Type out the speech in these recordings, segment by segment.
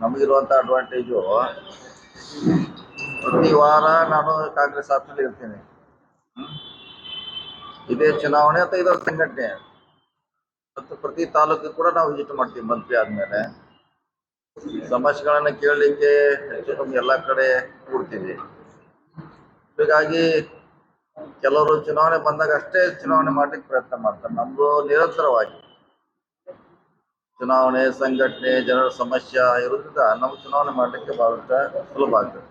ನಮಗಿರುವಂಥ advantage ಪ್ರತಿ ವಾರ ನಾನು ಕಾಂಗ್ರೆಸ್ ಆಫೀಸಲ್ಲಿ ಇರ್ತೀನಿ? ಇದೇ ಚುನಾವಣೆ ಅಥವಾ ಇದರ ಸಂಘಟನೆ. ಮತ್ತು ಪ್ರತಿ ತಾಲೂಕು ಕೂಡ ನಾವು ವಿಸಿಟ್ ಮಾಡ್ತೀವಿ ಮಂತ್ರಿ ಆದಮೇಲೆ. ಸಮಸ್ಯೆಗಳನ್ನು ಕೇಳಲಿಕ್ಕೆ ಎಲ್ಲ ಕಡೆ ಕೂಡ್ತೀವಿ. ಹೀಗಾಗಿ ಕೆಲವರು ಚುನಾವಣೆ ಬಂದಾಗ ಅಷ್ಟೇ ಚುನಾವಣೆ ಮಾಡ್ಲಿಕ್ಕೆ ಪ್ರಯತ್ನ ಮಾಡ್ತಾರೆ. ನಮ್ದು ನಿರಂತರವಾಗಿ. ಚುನಾವಣೆ, ಸಂಘಟನೆ, ಜನರ ಸಮಸ್ಯೆ ಇರೋದ್ರಿಂದ ನಾವು ಚುನಾವಣೆ ಮಾಡಲಿಕ್ಕೆ ಬಹಳಷ್ಟ ಸುಲಭ ಆಗ್ತದೆ.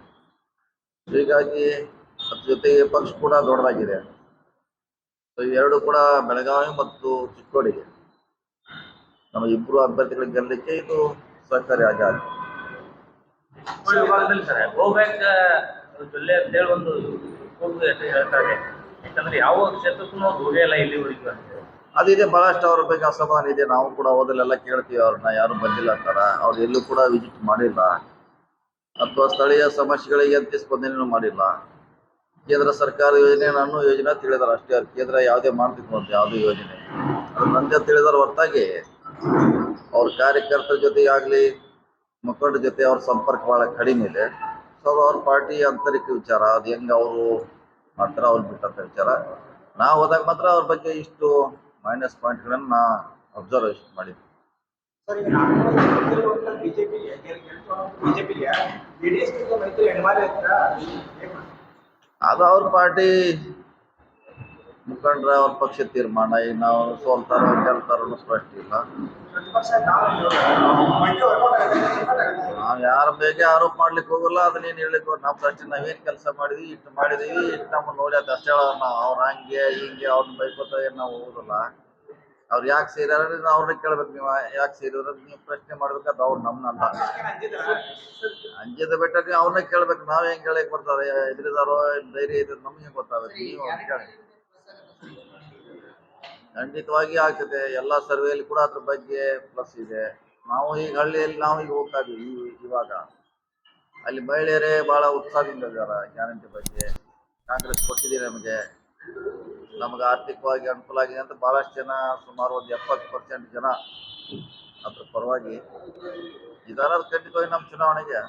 ಹೀಗಾಗಿ ಅದ್ರ ಜೊತೆಗೆ ಪಕ್ಷ ಕೂಡ ದೊಡ್ಡದಾಗಿದೆ. ಎರಡು ಕೂಡ ಬೆಳಗಾವಿ ಮತ್ತು ಚಿಕ್ಕೋಡಿಗೆ. ನಮ್ಮ ಇಬ್ಬರು ಅಭ್ಯರ್ಥಿಗಳಿಗೆ ಗೆಲ್ಲಲಿಕ್ಕೆ ಇದು ಸಹಕಾರಿ ಆಗಿದೆ ಒಂದು ಹೇಳ್ತಾರೆ ಯಾಕಂದ್ರೆ ಯಾವ ಕ್ಷೇತ್ರಕ್ಕೂ ಇಲ್ಲಿವರೆಗೂ ಅಂತ. ಅದಿದೆ ಬಹಳಷ್ಟು ಅವ್ರ ಬಗ್ಗೆ ಅಸಮಾಧಾನ ಇದೆ. ನಾವು ಕೂಡ ಹೋದಲ್ಲೆಲ್ಲ ಕೇಳ್ತೀವಿ ಅವ್ರನ್ನ, ಯಾರು ಬಂದಿಲ್ಲ ಅಂತಾರ ಅವ್ರು ಎಲ್ಲೂ ಕೂಡ ವಿಸಿಟ್ ಮಾಡಿಲ್ಲ. ಅಥವಾ ಸ್ಥಳೀಯ ಸಮಸ್ಯೆಗಳಿಗೆ ಅಂತ ಸ್ಪಂದನೆನೂ ಮಾಡಿಲ್ಲ. ಕೇಂದ್ರ ಸರ್ಕಾರ ಯೋಜನೆ ನಾನು ಯೋಜನೆ ತಿಳಿದಾರ ಅಷ್ಟೇ. ಅವ್ರು ಕೇಂದ್ರ ಯಾವುದೇ ಮಾಡ್ತಿತ್ತು ಅಂತ ಯಾವುದೇ ಯೋಜನೆ. ಅದು ನಂದೇ ತಿಳಿದಾರ ಹೊರತಾಗಿ ಅವ್ರ ಕಾರ್ಯಕರ್ತರ ಜೊತೆಗೆ ಆಗ್ಲಿ, ಮುಖಂಡರ ಜೊತೆ ಅವ್ರ ಸಂಪರ್ಕ ಭಾಳ ಕಡಿಮೆ ಇದೆ. ಸೊ ಅವ್ರ ಪಾರ್ಟಿ ಆಂತರಿಕ ವಿಚಾರ, ಅದು ಹೆಂಗೆ ಅವರು ಮಾಡ್ತಾರೆ ಅವ್ರು ಬಿಟ್ಟಂತ ವಿಚಾರ. ನಾವು ಹೋದಾಗ ಮಾತ್ರ ಅವ್ರ ಬಗ್ಗೆ ಇಷ್ಟು ಮೈನಸ್ ಪಾಯಿಂಟ್ಗಳನ್ನು ನಾ ಅಬ್ಸರ್ವೇಷನ್ ಮಾಡಿದ್ವಿ ಮೈತ್ರಿ ಅದು ಅವ್ರ ಪಾರ್ಟಿ ಮುಖಂಡರ ಅವ್ರ ಪಕ್ಷ ತೀರ್ಮಾನ ಈಗ ನಾವು ಸೋಲ್ತಾರೋ ಗೆಲ್ತಾರೋ ಸ್ಪಷ್ಟ ಇಲ್ಲ. ನಾವು ಯಾರ ಮೇಲೆ ಆರೋಪ ಮಾಡ್ಲಿಕ್ಕೆ ಹೋಗಲ್ಲ ಏನ್ ಹೇಳಿಕ್ ನಾವು ಅಷ್ಟೇ ನಾವೇನು ಕೆಲಸ ಮಾಡಿದ್ವಿ, ಇಷ್ಟು ಮಾಡಿದೀವಿ, ಇಷ್ಟು ನಮ್ಮನ್ನು ನೋಡಿ ಅದು ಅಷ್ಟೇ ನಾವು. ಅವ್ರ ಹಂಗೆ, ಹಿಂಗೆ ಅವ್ರನ್ನ ಬೈಕೋತ ಏನು ನಾವು ಹೋಗಲ್ಲ ಅವ್ರು ಯಾಕೆ ಸೇರ್ಯಾರ ಅವ್ರನ್ನ ಕೇಳ್ಬೇಕು ನೀವು. ಯಾಕೆ ಸೇರಿದ್ರೆ ನೀವು ಪ್ರಶ್ನೆ ಮಾಡ್ಬೇಕಾದ್ರೆ ಅವ್ರು ನಮ್ಮನ್ನಲ್ಲ ಅಂಜಿದ ಬೆಟ್ಟ ನೀವು ಅವ್ರನ್ನ ಕೇಳ್ಬೇಕು. ನಾವ್ ಹೆಂಗೆ ಕೇಳಕ್ ಬರ್ತಾರೆ, ಎದುರಿದಾರೋ, ಧೈರ್ಯ ಇದ್ರೆ ನಮಗೆ ಗೊತ್ತಾಗುತ್ತೆ. ನೀವು ಅವ್ರನ್ನ ಕೇಳಿ. ಖಂಡಿತವಾಗಿ ಆಗ್ತದೆ. ಎಲ್ಲ ಸರ್ವೆಯಲ್ಲಿ ಕೂಡ ಅದ್ರ ಬಗ್ಗೆ ಪ್ಲಸ್ ಇದೆ. ನಾವು ಈಗ ಹಳ್ಳಿಯಲ್ಲಿ ನಾವು ಈಗ ಹೋಗ್ತಾ ಇದೀವಿ ಇವಾಗ. ಅಲ್ಲಿ ಮಹಿಳೆಯರೇ ಬಹಳ ಉತ್ಸಾಹದಿಂದ ಇದ್ದಾರೆ ಗ್ಯಾರಂಟಿ ಬಗ್ಗೆ. ಕಾಂಗ್ರೆಸ್ ಕೊಟ್ಟಿದೆ ನಮಗೆ. ನಮಗೆ ಆರ್ಥಿಕವಾಗಿ ಅನುಕೂಲ ಆಗಿದೆ ಅಂತ ಬಹಳಷ್ಟು ಜನ, ಸುಮಾರು ಒಂದು ಎಪ್ಪತ್ತು ಪರ್ಸೆಂಟ್ ಜನ ಅದ್ರ ಪರವಾಗಿ ಇದಾರ. ಖಂಡಿತವಾಗಿ ನಮ್ಮ ಚುನಾವಣೆಗೆ.